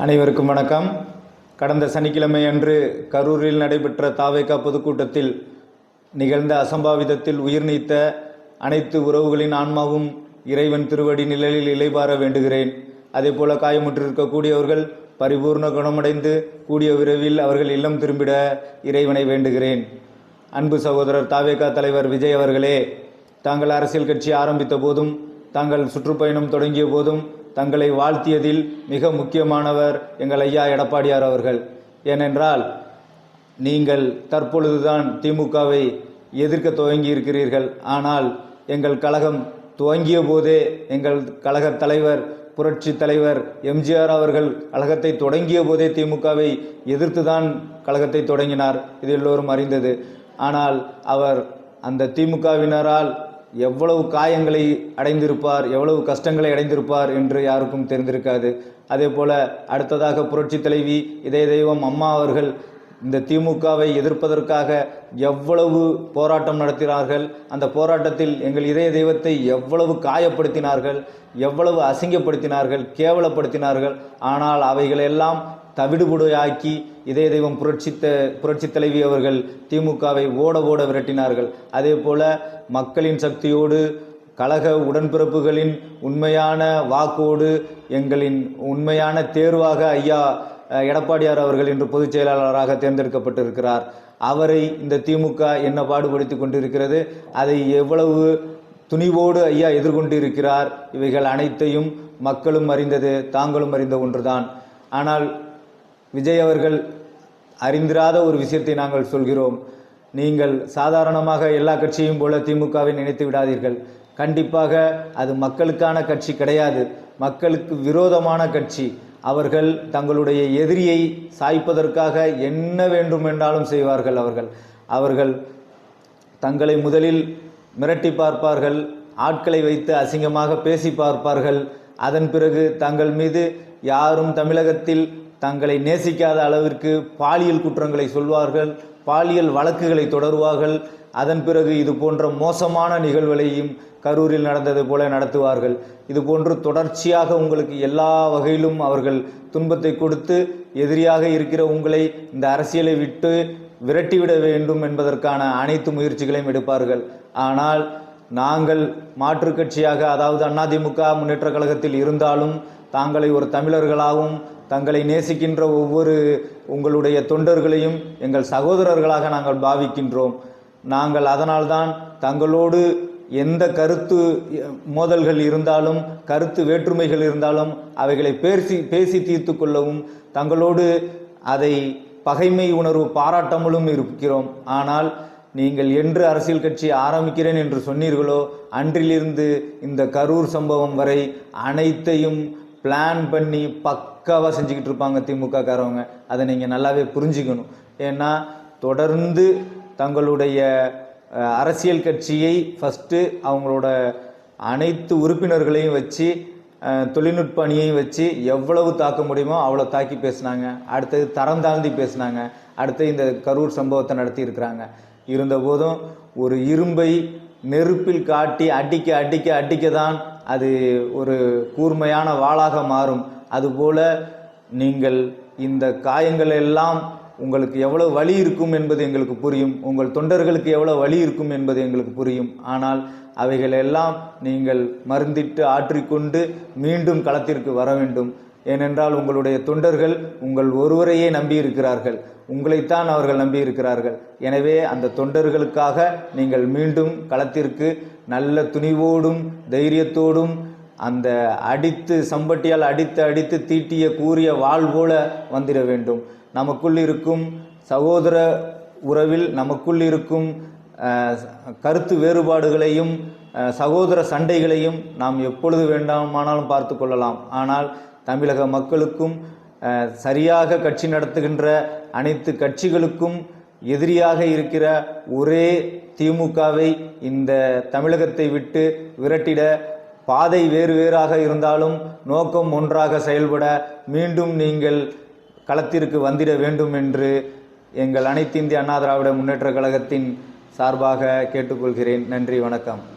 அனைவருக்கும் வணக்கம். கடந்த சனிக்கிழமை அன்று கரூரில் நடைபெற்ற தாவேகா பொதுக்கூட்டத்தில் நிகழ்ந்த அசம்பாவிதத்தில் உயிர் நீத்த அனைத்து உறவுகளின் ஆன்மாவும் இறைவன் திருவடி நிழலில் இலைபார வேண்டுகிறேன். அதேபோல காயமுற்றிருக்கக்கூடியவர்கள் பரிபூர்ண குணமடைந்து கூடிய விரைவில் அவர்கள் இல்லம் திரும்பிட இறைவனை வேண்டுகிறேன். அன்பு சகோதரர் தாவேகா தலைவர் விஜய் அவர்களே தாங்கள் அரசியல் கட்சி ஆரம்பித்த போதும் தாங்கள் சுற்றுப்பயணம் தொடங்கிய போதும் தங்களை வாழ்த்தியதில் மிக முக்கியமானவர் எங்கள் ஐயா எடப்பாடியார் அவர்கள். ஏனென்றால் நீங்கள் தற்பொழுதுதான் திமுகவை எதிர்க்க துவங்கி இருக்கிறீர்கள் ஆனால் எங்கள் கழகம் துவங்கிய போதே எங்கள் கழக தலைவர் புரட்சி தலைவர் எம்ஜிஆர் அவர்கள் கழகத்தை தொடங்கிய போதே திமுகவை எதிர்த்துதான் கழகத்தை தொடங்கினார். இது எல்லோரும் அறிந்தது. ஆனால் அவர் அந்த திமுகவினரால் எவ்வளவு காயங்களை அடைந்திருப்பார் எவ்வளவு கஷ்டங்களை அடைந்திருப்பார் என்று யாருக்கும் தெரிந்திருக்காது. அதே போல் அடுத்ததாக புரட்சி தலைவி இதய தெய்வம் அம்மா அவர்கள் இந்த திமுகவை எதிர்ப்பதற்காக எவ்வளவு போராட்டம் நடத்தினார்கள் அந்த போராட்டத்தில் எங்கள் இதய தெய்வத்தை எவ்வளவு காயப்படுத்தினார்கள் எவ்வளவு அசிங்கப்படுத்தினார்கள் கேவலப்படுத்தினார்கள். ஆனால் அவைகளெல்லாம் தவிடுபுடையாக்கி இதய தெய்வம் புரட்சித்த புரட்சி தலைவி அவர்கள் திமுகவை ஓட ஓட விரட்டினார்கள். அதே போல மக்களின் சக்தியோடு கழக உடன்பிறப்புகளின் உண்மையான வாக்கோடு எங்களின் உண்மையான தேர்வாக ஐயா எடப்பாடியார் அவர்கள் இன்று பொதுச் செயலாளராக தேர்ந்தெடுக்கப்பட்டிருக்கிறார். அவரை இந்த திமுக என்ன பாடுபடுத்தி கொண்டிருக்கிறது? அதை எவ்வளவு துணிவோடு ஐயா எதிர்கொண்டு இருக்கிறார் இவைகள் அனைத்தையும் மக்களும் அறிந்தது தாங்களும் அறிந்த ஒன்றுதான். ஆனால் விஜய் அவர்கள் அறிந்திராத ஒரு விஷயத்தை நாங்கள் சொல்கிறோம். நீங்கள் சாதாரணமாக எல்லா கட்சியும் போல திமுகவை நினைத்து விடாதீர்கள். கண்டிப்பாக அது மக்களுக்கான கட்சி கிடையாது. மக்களுக்கு விரோதமான கட்சி. அவர்கள் தங்களுடைய எதிரியை சாய்ப்பதற்காக என்ன வேண்டும் என்றாலும் செய்வார்கள் அவர்கள். அவர்கள் தங்களை முதலில் மிரட்டி பார்ப்பார்கள் ஆட்களை வைத்து அசிங்கமாக பேசி பார்ப்பார்கள். அதன் பிறகு தங்கள் மீது யாரும் தமிழகத்தில் தங்களை நேசிக்காத அளவிற்கு பாலியல் குற்றங்களை சொல்வார்கள் பாலியல் வழக்குகளை தொடருவார்கள். அதன் பிறகு இது போன்ற மோசமான நிகழ்வுகளையும் கரூரில் நடந்தது போல நடத்துவார்கள். இது போன்று தொடர்ச்சியாக உங்களுக்கு எல்லா வகையிலும் அவர்கள் துன்பத்தை கொடுத்து எதிரியாக இருக்கிற உங்களை இந்த அரசியலை விட்டு விரட்டிவிட வேண்டும் என்பதற்கான அனைத்து முயற்சிகளையும் எடுப்பார்கள். ஆனால் நாங்கள் மாற்றுக் கட்சியாக அதாவது அதிமுக முன்னேற்ற கழகத்தில் இருந்தாலும் தாங்களை ஒரு தமிழர்களாகவும் தங்களை நேசிக்கின்ற ஒவ்வொரு உங்களுடைய தொண்டர்களையும் எங்கள் சகோதரர்களாக நாங்கள் பாவிக்கின்றோம். நாங்கள் அதனால்தான் தங்களோடு எந்த கருத்து மோதல்கள் இருந்தாலும் கருத்து வேற்றுமைகள் இருந்தாலும் அவைகளை பேசி பேசி தீர்த்து கொள்ளவும் தங்களோடு அதை பகைமை உணர்வு பாராட்டாமலும் இருக்கிறோம். ஆனால் நீங்கள் என்று அரசியல் கட்சி ஆரம்பிக்கிறேன் என்று சொன்னீர்களோ அன்றிலிருந்து இந்த கரூர் சம்பவம் வரை அனைத்தையும் பிளான் பண்ணி பக் பக்காவாக செஞ்சுக்கிட்டு இருப்பாங்க திமுக காரவங்க அதை நீங்கள் நல்லாவே புரிஞ்சுக்கணும். ஏன்னா தொடர்ந்து தங்களுடைய அரசியல் கட்சியை ஃபஸ்ட்டு அவங்களோட அனைத்து உறுப்பினர்களையும் வச்சு தொழில்நுட்ப அணியையும் வச்சு எவ்வளவு தாக்க முடியுமோ அவ்வளோ தாக்கி பேசுனாங்க. அடுத்தது தரம் தாழ்ந்தி பேசுனாங்க. அடுத்து இந்த கரூர் சம்பவத்தை நடத்தி இருக்கிறாங்க இருந்தபோதும் ஒரு இரும்பை நெருப்பில் காட்டி அடிக்க அடிக்க அடிக்க தான் அது ஒரு கூர்மையான வாளாக மாறும். அதுபோல நீங்கள் இந்த காயங்கள் எல்லாம் உங்களுக்கு எவ்வளவு வலி இருக்கும் என்பது எங்களுக்கு புரியும். உங்கள் தொண்டர்களுக்கு எவ்வளவு வலி இருக்கும் என்பது எங்களுக்கு புரியும். ஆனால் அவைகள் எல்லாம் நீங்கள் மருந்திட்டு ஆற்றிக்கொண்டு மீண்டும் களத்திற்கு வர வேண்டும். ஏனென்றால் உங்களுடைய தொண்டர்கள் உங்கள் ஒருவரையே நம்பியிருக்கிறார்கள். உங்களைத்தான் அவர்கள் நம்பியிருக்கிறார்கள். எனவே அந்த தொண்டர்களுக்காக நீங்கள் மீண்டும் களத்திற்கு நல்ல துணிவோடும் தைரியத்தோடும் அந்த அடித்து சம்பட்டியால் அடித்து அடித்து தீட்டிய கூறிய வாள் போல வந்திட வேண்டும். நமக்குள் இருக்கும் சகோதர உறவில் நமக்குள் இருக்கும் கருத்து வேறுபாடுகளையும் சகோதர சண்டைகளையும் நாம் எப்பொழுது வேண்டாமானாலும் பார்த்து கொள்ளலாம். ஆனால் தமிழக மக்களுக்கும் சரியாக கட்சி நடத்துகின்ற அனைத்து கட்சிகளுக்கும் எதிரியாக இருக்கிற ஒரே திமுகவை இந்த தமிழகத்தை விட்டு விரட்டிட பாதை வேறு வேறாக இருந்தாலும் நோக்கம் ஒன்றாக செயல்பட மீண்டும் நீங்கள் களத்திற்கு வந்திட வேண்டும் என்று எங்கள் அனைத்து இந்திய அண்ணா திராவிட முன்னேற்ற கழகத்தின் சார்பாக கேட்டுக்கொள்கிறேன். நன்றி வணக்கம்.